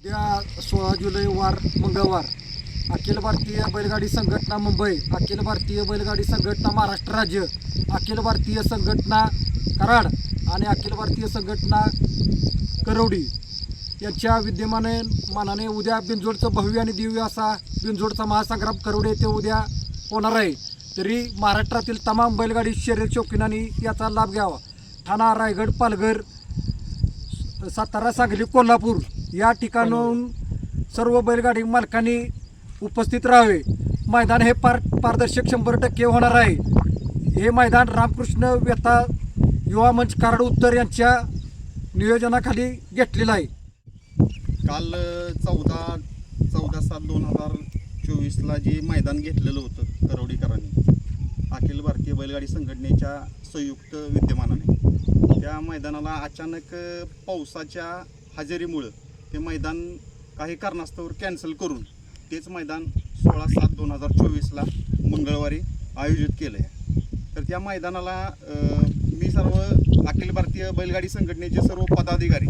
उद्या सोळा जुलै वार मंगळवार. अखिल भारतीय बैलगाडी संघटना मुंबई अखिल भारतीय बैलगाडी संघटना महाराष्ट्र राज्य अखिल भारतीय संघटना कराड आणि अखिल भारतीय संघटना करवडी यांच्या विद्यमाने मानाने उद्या बिंजोडचं भव्य आणि दिव्य असा बिंजोडचा महासंग्राम करवडे येथे उद्या होणार आहे. तरी महाराष्ट्रातील तमाम बैलगाडी शर्यत शौकीनांनी याचा लाभ घ्यावा. ठाणा रायगड पालघर सातारा सांगली कोल्हापूर या ठिकाणाहून सर्व बैलगाडी मालकांनी उपस्थित राहावे. मैदान हे पार पारदर्शक शंभर टक्के होणार आहे. हे मैदान रामकृष्ण व्यथा युवा मंच कराड उत्तर यांच्या नियोजनाखाली घेतलेलं आहे. काल चौदा चौदा सात दोन हजार चोवीसला जे मैदान घेतलेलं होतं करवडीकरांनी अखिल भारतीय बैलगाडी संघटनेच्या संयुक्त विद्यमानाने त्या मैदानाला अचानक पावसाच्या हजेरीमुळं ते मैदान काही कारणास्तव कॅन्सल करून तेच मैदान सोळा सात दोन हजार चोवीसला मंगळवारी आयोजित केलं आहे तर त्या मैदानाला मी सर्व अखिल भारतीय बैलगाडी संघटनेचे सर्व पदाधिकारी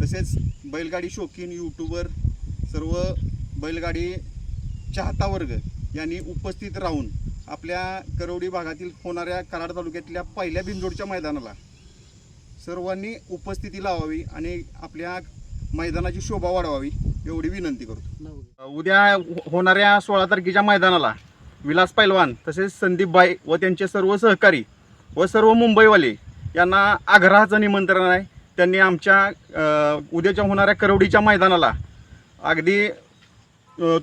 तसेच बैलगाडी शौकीन यूट्यूबर सर्व बैलगाडी चाहता वर्ग यांनी उपस्थित राहून आपल्या करवडी भागातील होणाऱ्या कराड तालुक्यातल्या पहिल्या बिंजोडच्या मैदानाला सर्वांनी उपस्थिती लावावी आणि आपल्या मैदानाची शोभा वाढवावी एवढी विनंती करतो. उद्या होणाऱ्या सोळा तारखेच्या मैदानाला विलास पैलवान तसेच संदीप बाई व त्यांचे सर्व सहकारी व सर्व मुंबईवाले यांना आग्रहाचं निमंत्रण आहे. त्यांनी आमच्या उद्याच्या होणाऱ्या करवडीच्या मैदानाला अगदी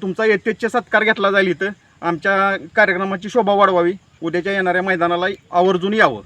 तुमचा यथेच्छ सत्कार घेतला जाईल इथं. आमच्या कार्यक्रमाची शोभा वाढवावी. उद्याच्या येणाऱ्या मैदानाला आवर्जून यावं.